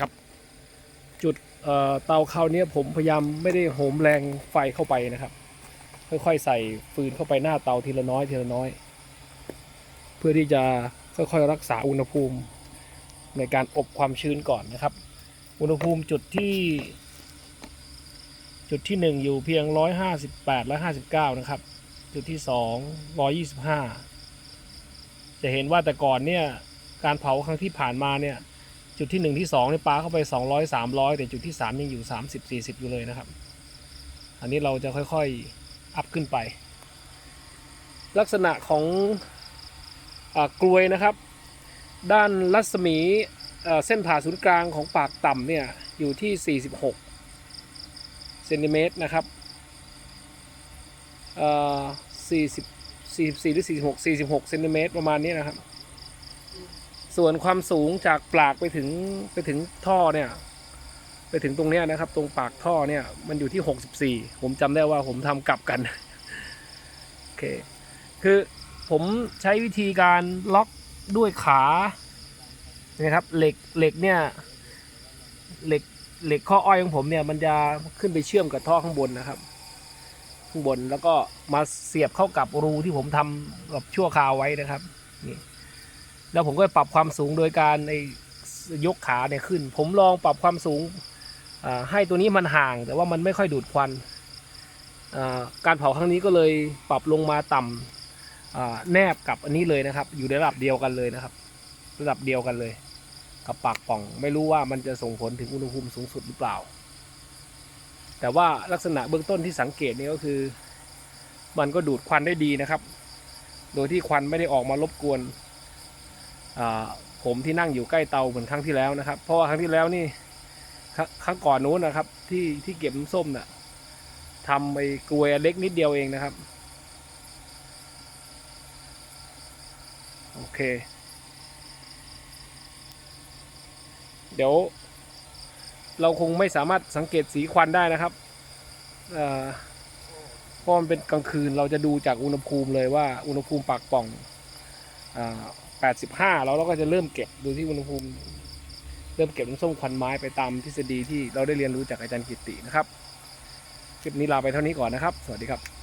ครับจุดเตาเขาวเนี้ยผมพยายามไม่ได้โหมแรงไฟเข้าไปนะครับ ค่อยๆใส่ฟืนเข้าไปหน้าเตาทีละน้อยทีละน้อย เพื่อที่จะค่อยๆรักษาอุณหภูมิในการอบความชื้นก่อนนะครับ อุณหภูมิจุดที่ จุดที่หนึ่งอยู่เพียงร้อยห้าสิบแปดร้อยห้าสิบเก้านะครับ จุดที่สองร้อยยี่สิบห้าจะเห็นว่าแต่ก่อนเนี่ยการเผาครั้งที่ผ่านมาเนี่ย จุดที่หนึ่งที่สองเนี่ยปลาเข้าไปสองร้อยสามร้อยแต่จุดที่สามยังอยู่สามสิบสี่สิบอยู่เลยนะครับ อันนี้เราจะค่อยๆ อัพขึ้นไป ลักษณะของอกลวยนะครับ ด้านรัศมีเส้นผ่าศูนย์กลางของปากต่ำเนี่ย อยู่ที่ 46เซนติเมตรนะครับเอ่อ40 44หรือ46 46เซนติเมตรประมาณนี้นะครับ ส่วนความสูงจากปากไปถึงไปถึงท่อเนี่ย ไปถึงตรงเนี้ยนะครับ ตรงปากท่อเนี่ย มันอยู่ที่64ผมจำได้ว่าผมทำกลับกันโอเคคือผมใช้วิธีการล็อกด้วยขานะครับเหล็กเหล็กเนี่ยเหล็กเหล็กข้ออ้อยของผมเนี่ยมันจะขึ้นไปเชื่อมกับท่อข้างบนนะครับ ข้างบนแล้วก็มาเสียบเข้ากับรูที่ผมทำแบบชั่วคราวไว้นะครับนี่ แล้วผมก็ปรับความสูงโดยการไอยกขาเนี่ยขึ้น ผมลองปรับความสูงให้ตัวนี้มันห่าง แต่ว่ามันไม่ค่อยดูดควันการเผาครั้งนี้ก็เลยปรับลงมาต่ำอ่าแนบกับอันนี้เลยนะครับ อยู่ในระดับเดียวกันเลยนะครับ ระดับเดียวกันเลย กับปากป่อง ไม่รู้ว่ามันจะส่งผลถึงอุณหภูมิสูงสุดหรือเปล่า แต่ว่าลักษณะเบื้องต้นที่สังเกตนี่ก็คือ มันก็ดูดควันได้ดีนะครับ โดยที่ควันไม่ได้ออกมารบกวน ผมที่นั่งอยู่ใกล้เตาเหมือนครั้งที่แล้วนะครับ เพราะว่าครั้งที่แล้วนี่ครั้งก่อนนู้นนะครับ ที่ที่เก็บน้ำส้มน่ะทำไปกลวยเล็กนิดเดียวเองนะครับ โอเค เดี๋ยว เราคงไม่สามารถสังเกตสีควันได้นะครับเพราะมันเป็นกลางคืนเราจะดูจากอุณหภูมิเลยว่าอุณหภูมิปากป่องอ่า85แล้วเราก็จะเริ่มเก็บดูที่อุณหภูมิ เริ่มเก็บน้ำส้มควันไม้ไปตามทฤษฎีที่เราได้เรียนรู้จากอาจารย์กิตินะครับ คลิปนี้ลาไปเท่านี้ก่อนนะครับ สวัสดีครับ